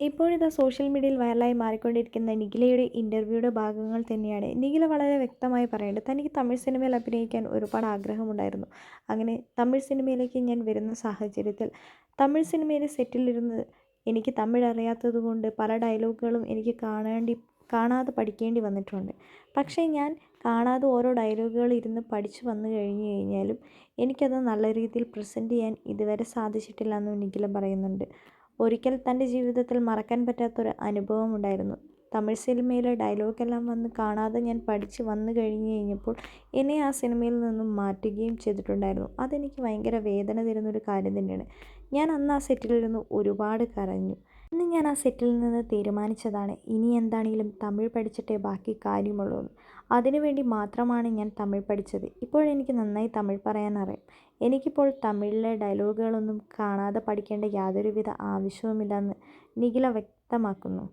ഇപ്പോഴിതാ സോഷ്യൽ മീഡിയയിൽ വൈറലായി മാറിക്കൊണ്ടിരിക്കുന്ന നിഖിലയുടെ ഇന്റർവ്യൂയുടെ ഭാഗങ്ങൾ തന്നെയാണ്. നിഖില വളരെ വ്യക്തമായി പറയുന്നുണ്ട് തനിക്ക് തമിഴ് സിനിമയിൽ അഭിനയിക്കാൻ ഒരുപാട് ആഗ്രഹമുണ്ടായിരുന്നു. അങ്ങനെ തമിഴ് സിനിമയിലേക്ക് ഞാൻ വരുന്ന സാഹചര്യത്തിൽ തമിഴ് സിനിമയിലെ സെറ്റിലിരുന്ന് എനിക്ക് തമിഴ് അറിയാത്തത് കൊണ്ട് പല ഡയലോഗുകളും എനിക്ക് കാണേണ്ടി കാണാതെ പഠിക്കേണ്ടി വന്നിട്ടുണ്ട്. പക്ഷേ ഞാൻ കാണാതെ ഓരോ ഡയലോഗുകൾ ഇരുന്ന് പഠിച്ചു വന്നു കഴിഞ്ഞു കഴിഞ്ഞാലും എനിക്കത് നല്ല രീതിയിൽ പ്രസന്റ് ചെയ്യാൻ ഇതുവരെ സാധിച്ചിട്ടില്ല എന്ന് നിഖില പറയുന്നുണ്ട്. ഒരിക്കൽ തന്റെ ജീവിതത്തിൽ മറക്കാൻ പറ്റാത്തൊരു അനുഭവം ഉണ്ടായിരുന്നു തമിഴ് സിനിമയിലെ ഡയലോഗെല്ലാം വന്ന് കാണാതെ ഞാൻ പഠിച്ച് വന്നു കഴിഞ്ഞ് കഴിഞ്ഞപ്പോൾ എന്നെ ആ സിനിമയിൽ നിന്നും മാറ്റുകയും ചെയ്തിട്ടുണ്ടായിരുന്നു. അതെനിക്ക് ഭയങ്കര വേദന തരുന്നൊരു കാര്യം തന്നെയാണ്. ഞാൻ അന്ന് ആ സെറ്റിലിരുന്ന് ഒരുപാട് കരഞ്ഞു. അന്ന് ഞാൻ ആ സെറ്റിൽ നിന്ന് തീരുമാനിച്ചതാണ്. ഇനി എന്താണെങ്കിലും തമിഴ് പഠിച്ചിട്ടേ ബാക്കി കാര്യമുള്ളൂ. അതിനുവേണ്ടി മാത്രമാണ് ഞാൻ തമിഴ് പഠിച്ചത്. ഇപ്പോഴെനിക്ക് നന്നായി തമിഴ് പറയാൻ അറിയാം. എനിക്കിപ്പോൾ തമിഴിലെ ഡയലോഗുകളൊന്നും കാണാതെ പഠിക്കേണ്ട യാതൊരുവിധ ആവശ്യവുമില്ലെന്ന് നിഖില വ്യക്തമാക്കുന്നു.